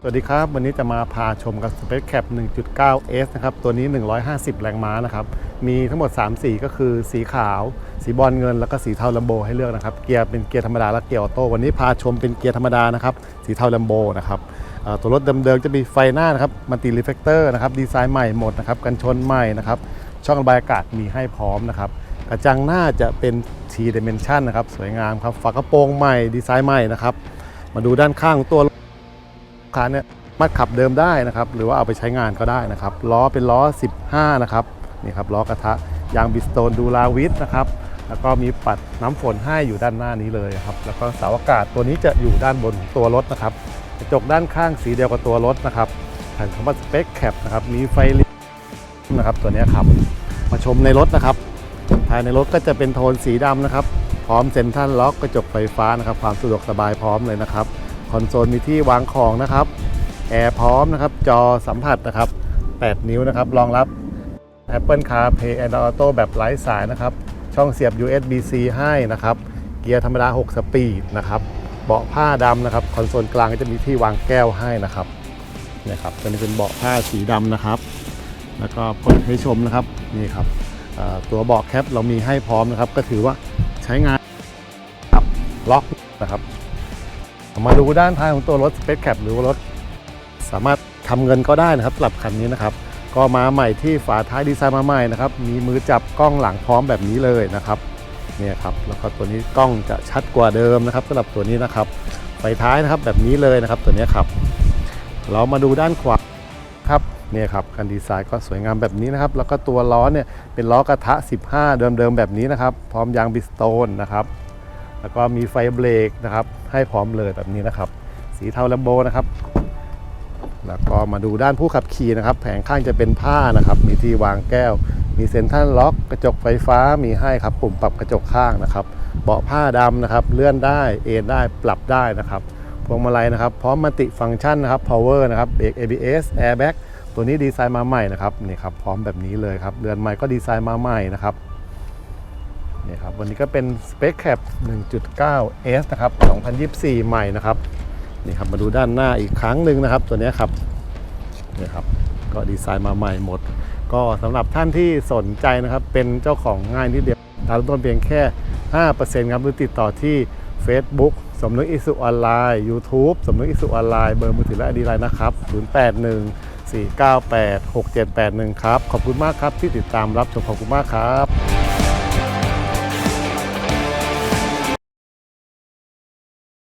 สวัสดีครับ วันนี้จะมาพาชมกับ Space Cap 1.9S นะครับ ตัวนี้ 150 แรงม้านะครับ มีทั้งหมด 3 สีก็คือสีขาว สีบอลเงิน แล้วก็สีเทาลัมโบให้เลือกนะครับ เกียร์เป็นเกียร์ธรรมดาและเกียร์ออโต้ วันนี้พาชมเป็นเกียร์ธรรมดานะครับ สีเทาลัมโบนะครับตัวรถเดิมๆจะมีไฟหน้านะครับ มัลติรีเฟกเตอร์นะครับ ดีไซน์ใหม่หมดนะครับ กันชนใหม่นะครับ ช่องระบายอากาศมีให้พร้อมนะครับ กระจังหน้าจะเป็น T dimension นะครับ สวยงามครับ ฝากระโปรงใหม่ ดีไซน์ใหม่นะครับ มาดูด้านข้างของตัว คันเนี่ยมารถขับเดิมได้นะครับ หรือว่าเอาไปใช้งานก็ได้นะครับ ล้อเป็นล้อ 15 นะครับนี่ครับล้อกระทะยางบิสโตนดูลาวิทนะครับแล้วก็มีปัดน้ำฝนให้อยู่ด้านหน้านี้เลยครับ แล้วก็เสาอากาศตัวนี้จะอยู่ด้านบนตัวรถนะครับกระจกด้านข้างสีเดียวกับตัวรถนะครับแผ่นคำว่าสเปคแคปนะครับมีไฟลี้ยวนะครับตัวนี้ครับมาชมในรถนะครับ ภายในรถก็จะเป็นโทนสีดำนะครับ พร้อมเซ็นทรัลล็อกกระจกไฟฟ้านะครับ ความสะดวกสบายพร้อมเลยนะครับ คอนโซลมีที่วางของนะครับแอร์พร้อมนะครับ จอสัมผัสนะครับ 8 นิ้วนะครับ รองรับ Apple CarPlay Android Auto แบบไร้สายนะครับ ช่องเสียบ USB-C ให้นะครับ เกียร์ธรรมดา 6 สปีดนะครับ เบาะผ้าดำนะครับ คอนโซลกลางก็จะมีที่วางแก้วให้นะครับนี่ครับตัวนี้เป็นเบาะผ้าสีดำนะครับ แล้วก็เปิดให้ชมนะครับ นี่ครับตัวเบาะแคปเรามีให้พร้อมนะครับ ก็ถือว่าใช้งานครับล็อกนะครับ มาดูด้านท้ายของตัวรถ Space Cap หรือรถ สามารถทำเงินก็ได้นะครับสำหรับคันนี้นะครับ ก็มาใหม่ที่ฝาท้ายดีไซน์มาใหม่นะครับ มีมือจับกล้องหลังพร้อมแบบนี้เลยนะครับเนี่ยครับแล้วก็ตัวนี้กล้องจะชัดกว่าเดิมนะครับสำหรับตัวนี้นะครับไฟท้ายนะครับแบบนี้เลยนะครับตัวนี้ครับ เรามาดูด้านขวาครับเนี่ยครับการดีไซน์ก็สวยงามแบบนี้นะครับ แล้วก็ตัวล้อเนี่ยเป็นล้อกระทะ 15 เดิมๆแบบนี้นะครับ พร้อมยางบิสโตนนะครับ แล้วก็มีไฟเบรกนะครับ ให้พร้อมเลยแบบนี้นะครับ สีเทาแลมโบนะครับ แล้วก็มาดูด้านผู้ขับขี่นะครับ แผงข้างจะเป็นผ้านะครับ มีที่วางแก้ว มีเซ็นทรัลล็อก กระจกไฟฟ้ามีให้ครับ ปุ่มปรับกระจกข้างนะครับ เบาะผ้าดำนะครับ เลื่อนได้เอ็นได้ปรับได้นะครับพวงมาลัยนะครับ พร้อมมัลติฟังก์ชันนะครับ power นะครับเบรก ABS airbag ตัวนี้ดีไซน์มาใหม่นะครับนี่ครับพร้อมแบบนี้เลยครับเรือนใหม่ก็ดีไซน์มาใหม่นะครับ นี่ครับวันนี้ก็เป็น Spec Cap 1.9S นะครับ 2024 ใหม่นะครับนี่ครับมาดูด้านหน้าอีกครั้งหนึ่งนะครับ ตัวนี้ครับนี่ครับก็ดีไซน์มาใหม่หมด ก็สำหรับท่านที่สนใจนะครับ เป็นเจ้าของง่ายนิดเดียวดาวน์ต้นเพียงแค่ 5%ครับหรือติดต่อที่ Facebook สมนึกอิสุออนไลน์ YouTube สมนึกอิสุออนไลน์เบอร์มือถือและอดีไลน์นะครับ 081 498 6781 ครับ ขอบคุณมากครับที่ติดตามรับชมขอบคุณมากครับ